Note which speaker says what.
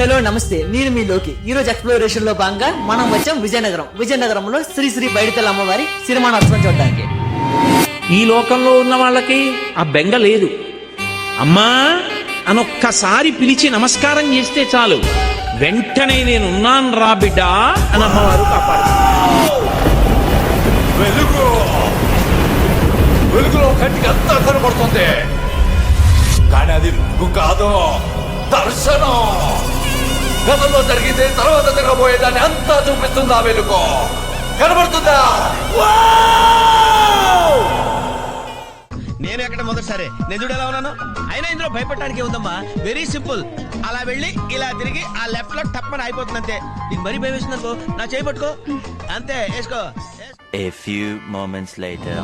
Speaker 1: Hello నమస్తే. నేను మీ లోకి. ఈ రోజు ఎక్స్ప్లోరేషన్లో భాగంగా మనం వచ్చాం విజయనగరం. విజయనగరంలో శ్రీ శ్రీ బయటితల అమ్మవారి సిరిమానోత్సవం చూడడానికి.
Speaker 2: ఈ లోకంలో ఉన్న వాళ్ళకి ఆ బెంగ లేదు. అమ్మా అనొక్కసారి పిలిచి నమస్కారం చేస్తే చాలు. వెంటనే నేనున్నాను రా బిడ్డ అని అమ్మవారు కాపాడు.
Speaker 3: వెలుగు. వెలుగులో కంటికి అంతా కనబడుతుంది. కానీ అది వెలుగు కాదు. దర్శనం. గతంలో జరిగింది తర్వాత జరగబోయేదాన్ని అంతా చూపిస్తుంది ఆ వెలుగు. కనబడుతుందా!
Speaker 4: నేను ఎక్కడ మొదటిసారి? నేను చూడు ఎలా ఉన్నాను? అయినా ఇందులో భయపడటానికి ఉందమ్మా వెరీ సింపుల్ అలా వెళ్ళి ఇలా తిరిగి ఆ లెఫ్ట్లో టప్పని అయిపోతుంది అంతే నీకు మరీ భయం నా చేయి పట్టుకో. అంతే వేసుకో.
Speaker 5: A few moments later.